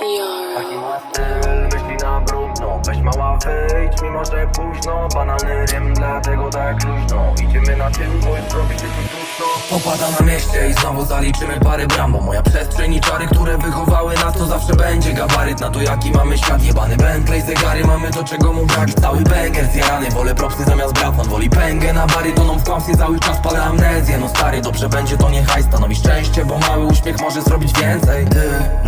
styl, myśli na brudno. Weź mała wyjdź, mimo że późno. Banalny rym, dlatego tak luźno. Idziemy na tył, bo już robi się tu duszno. Na mieście i znowu zaliczymy parę bram Bo moja przestrzeń i czary, które wychowały nas To zawsze będzie gabaryt. Na to jaki mamy świat Jebany Bentley, zegary, mamy to czego mu brak. Cały banger zjarany, wolę propsy zamiast brat On woli pęgę na barytoną w kłamstwie Cały czas pada amnezję, no stary Dobrze będzie to niechaj stanowi szczęście Bo mały uśmiech może zrobić więcej. Tyle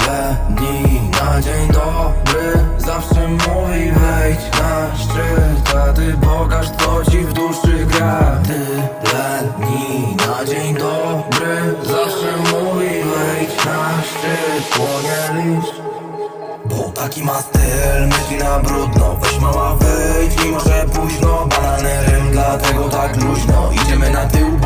szczyt A ty pokaż co ci w duszy gra. Tyle dni na dzień dobry. Zawsze mówi wejdź na szczyt Płonie licz bo taki ma styl, myśli na brudno Weź mała wyjdź, mimo że późno Banalny rym, dlatego tak luźno Idziemy na tył,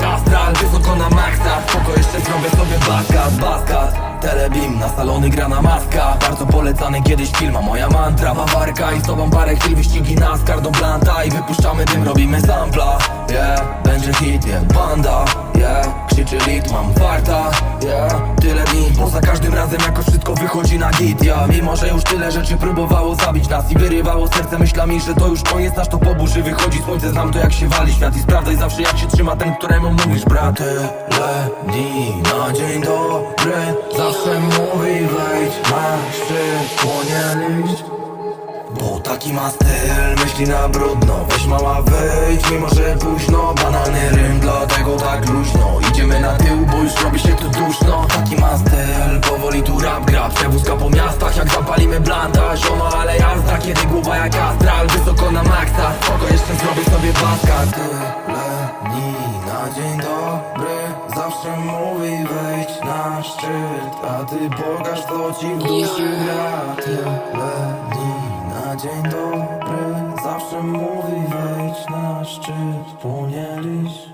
jak astral Wysoko na maksa, spoko jeszcze zrobię sobie baskat Baskat, telebim, na salony gra na maska. Bardzo polecany kiedyś film, a moja mantra Bawarka i z tobą parę chwil wyścigi NASCAR do blanta. I wypuszczamy dym, robimy sampla. Yeah, będzie hit, yeah, banda. Yeah, krzyczy lit, mam farta. Yeah, za każdym razem jakoś wszystko wychodzi na git Ja, mimo że już tyle rzeczy próbowało zabić nas I wyrywało serce myślami, że to już koniec Nasz to po burzy wychodzi. Słońce, znam to jak się wali świat I sprawdzaj zawsze jak się trzyma ten, któremu mówisz. Brat Tyle dni na dzień dobry. Zawsze mówi wejdź na szczyt Płonie liść. Bo taki ma styl, myśli na brudno. Weź mała wyjdź, mimo że późno. Banalny rym, dlatego tak luźno Przewózka po miastach, jak zapalimy blanta. Ziomo, ale jazda, kiedy głowa jak astral Wysoko na maksa, spoko jeszcze zrobię sobie baska Tyle dni na dzień dobry Zawsze mówi wejdź na szczyt. A ty pokaż co ci w duszy gra. Tyle dni na dzień dobry Zawsze mówi wejdź na szczyt. Płonie liść